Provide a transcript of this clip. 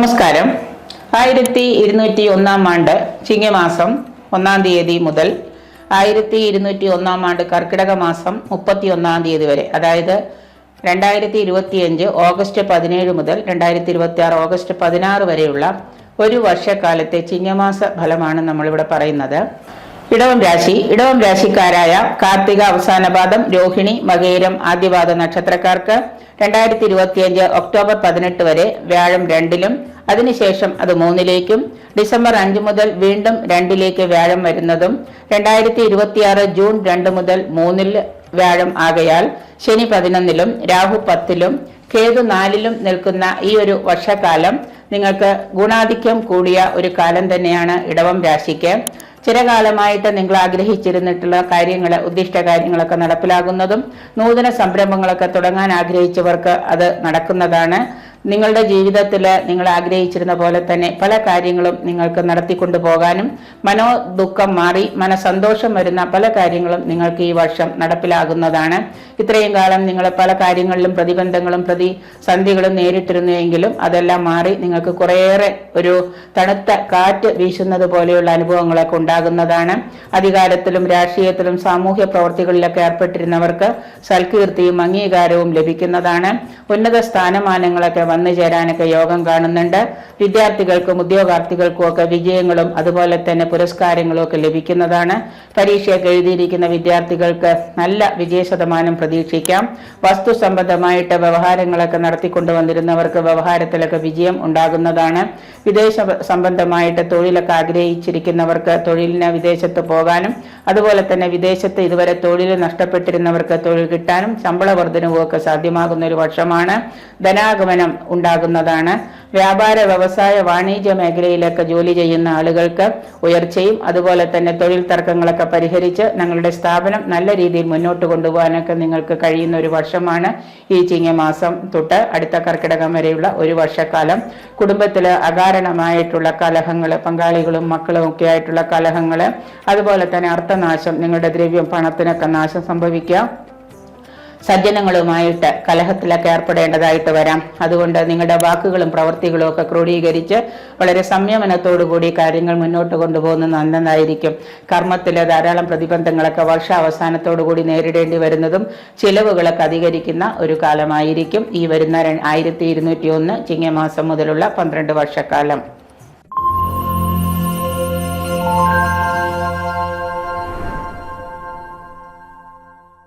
നമസ്കാരം. ആയിരത്തി ഇരുന്നൂറ്റി ഒന്നാം ആണ്ട് ചിങ്ങമാസം ഒന്നാം തീയതി മുതൽ ആയിരത്തി ഇരുന്നൂറ്റി ഒന്നാം ആണ്ട് കർക്കിടക മാസം മുപ്പത്തി ഒന്നാം തീയതി വരെ അതായത് രണ്ടായിരത്തി ഇരുപത്തിയഞ്ച് ഓഗസ്റ്റ് പതിനേഴ് മുതൽ രണ്ടായിരത്തി ഇരുപത്തി ആറ് ഓഗസ്റ്റ് പതിനാറ് വരെയുള്ള ഒരു വർഷക്കാലത്തെ ചിങ്ങമാസ ഫലമാണ് നമ്മളിവിടെ പറയുന്നത്. ഇടവം രാശി. ഇടവം രാശിക്കാരായ കാർത്തിക അവസാന പാദം രോഹിണി മകേരം ആദ്യപാദ നക്ഷത്രക്കാർക്ക് രണ്ടായിരത്തി ഇരുപത്തിയഞ്ച് ഒക്ടോബർ പതിനെട്ട് വരെ വ്യാഴം രണ്ടിലും അതിനുശേഷം അത് മൂന്നിലേക്കും ഡിസംബർ അഞ്ച് മുതൽ വീണ്ടും രണ്ടിലേക്ക് വ്യാഴം വരുന്നതും രണ്ടായിരത്തി ഇരുപത്തിയാറ് ജൂൺ രണ്ട് മുതൽ മൂന്നിൽ വ്യാഴം ആകയാൽ ശനി പതിനൊന്നിലും രാഹു പത്തിലും കേതു നാലിലും നിൽക്കുന്ന ഈ ഒരു വർഷക്കാലം നിങ്ങൾക്ക് ഗുണാധിക്യം കൂടിയ ഒരു കാലം തന്നെയാണ് ഇടവം രാശിക്ക്. ചിരകാലമായിട്ട് നിങ്ങൾ ആഗ്രഹിച്ചിരുന്നിട്ടുള്ള കാര്യങ്ങൾ ഉദ്ദിഷ്ട കാര്യങ്ങളൊക്കെ നടപ്പിലാകുന്നതും നൂതന സംരംഭങ്ങളൊക്കെ തുടങ്ങാൻ ആഗ്രഹിച്ചവർക്ക് അത് നടക്കുന്നതാണ്. നിങ്ങളുടെ ജീവിതത്തിൽ നിങ്ങൾ ആഗ്രഹിച്ചിരുന്ന പോലെ തന്നെ പല കാര്യങ്ങളും നിങ്ങൾക്ക് നടത്തിക്കൊണ്ടു പോകാനും മനോ ദുഃഖം മാറി മനസന്തോഷം വരുന്ന പല കാര്യങ്ങളും നിങ്ങൾക്ക് ഈ വർഷം നടപ്പിലാകുന്നതാണ്. ഇത്രയും കാലം നിങ്ങൾ പല കാര്യങ്ങളിലും പ്രതിബന്ധങ്ങളും പ്രതിസന്ധികളും നേരിട്ടിരുന്നുവെങ്കിലും അതെല്ലാം മാറി നിങ്ങൾക്ക് കുറേയേറെ ഒരു തണുത്ത കാറ്റ് വീശുന്നത് പോലെയുള്ള അനുഭവങ്ങളൊക്കെ ഉണ്ടാകുന്നതാണ്. അധികാരത്തിലും രാഷ്ട്രീയത്തിലും സാമൂഹ്യ പ്രവർത്തികളിലൊക്കെ ഏർപ്പെട്ടിരുന്നവർക്ക് സൽകീർത്തിയും അംഗീകാരവും ലഭിക്കുന്നതാണ്. ഉന്നത സ്ഥാനമാനങ്ങളൊക്കെ വന്നു ചേരാനൊക്കെ യോഗം കാണുന്നുണ്ട്. വിദ്യാർത്ഥികൾക്കും ഉദ്യോഗാർത്ഥികൾക്കും ഒക്കെ വിജയങ്ങളും അതുപോലെ തന്നെ പുരസ്കാരങ്ങളും ഒക്കെ ലഭിക്കുന്നതാണ്. പരീക്ഷയൊക്കെ എഴുതിയിരിക്കുന്ന വിദ്യാർത്ഥികൾക്ക് നല്ല വിജയ ശതമാനം പ്രതീക്ഷിക്കാം. വസ്തു സംബന്ധമായിട്ട് വ്യവഹാരങ്ങളൊക്കെ നടത്തിക്കൊണ്ടു വന്നിരുന്നവർക്ക് വ്യവഹാരത്തിലൊക്കെ വിജയം ഉണ്ടാകുന്നതാണ്. വിദേശ സംബന്ധമായിട്ട് തൊഴിലൊക്കെ ആഗ്രഹിച്ചിരിക്കുന്നവർക്ക് തൊഴിലിന് വിദേശത്ത് പോകാനും അതുപോലെ തന്നെ വിദേശത്ത് ഇതുവരെ തൊഴിൽ നഷ്ടപ്പെട്ടിരുന്നവർക്ക് തൊഴിൽ കിട്ടാനും ശമ്പള വർധനവും ഒക്കെ സാധ്യമാകുന്ന ഒരു വർഷമാണ് ധനാഗമനം ഉണ്ടാകുന്നതാണ്. വ്യാപാര വ്യവസായ വാണിജ്യ മേഖലയിലൊക്കെ ജോലി ചെയ്യുന്ന ആളുകൾക്ക് ഉയർച്ചയും അതുപോലെ തന്നെ തൊഴിൽ തർക്കങ്ങളൊക്കെ പരിഹരിച്ച് ഞങ്ങളുടെ സ്ഥാപനം നല്ല രീതിയിൽ മുന്നോട്ട് കൊണ്ടുപോകാനൊക്കെ നിങ്ങൾക്ക് കഴിയുന്ന ഒരു വർഷമാണ് ഈ ചിങ്ങമാസം തൊട്ട് അടുത്ത കർക്കിടകം വരെയുള്ള ഒരു വർഷക്കാലം. കുടുംബത്തിൽ അകാരണമായിട്ടുള്ള കലഹങ്ങൾ പങ്കാളികളും മക്കളും ഒക്കെ ആയിട്ടുള്ള കലഹങ്ങൾ അതുപോലെ തന്നെ അർത്ഥനാശം നിങ്ങളുടെ ദ്രവ്യം പണത്തിനൊക്കെ നാശം സംഭവിക്കാം സജ്ജനങ്ങളുമായിട്ട് കലഹത്തിലൊക്കെ ഏർപ്പെടേണ്ടതായിട്ട് വരാം. അതുകൊണ്ട് നിങ്ങളുടെ വാക്കുകളും പ്രവൃത്തികളും ഒക്കെ ക്രോഡീകരിച്ച് വളരെ സംയമനത്തോടുകൂടി കാര്യങ്ങൾ മുന്നോട്ട് കൊണ്ടുപോകുന്നത് നല്ലതായിരിക്കും. കർമ്മത്തിൽ ധാരാളം പ്രതിബന്ധങ്ങളൊക്കെ വർഷാവസാനത്തോടുകൂടി നേരിടേണ്ടി വരുന്നതും ചിലവുകളൊക്കെ അധികരിക്കുന്ന ഒരു കാലമായിരിക്കും ഈ വരുന്ന ആയിരത്തി ഇരുന്നൂറ്റി ഒന്ന് ചിങ്ങമാസം മുതലുള്ള പന്ത്രണ്ട് വർഷക്കാലം.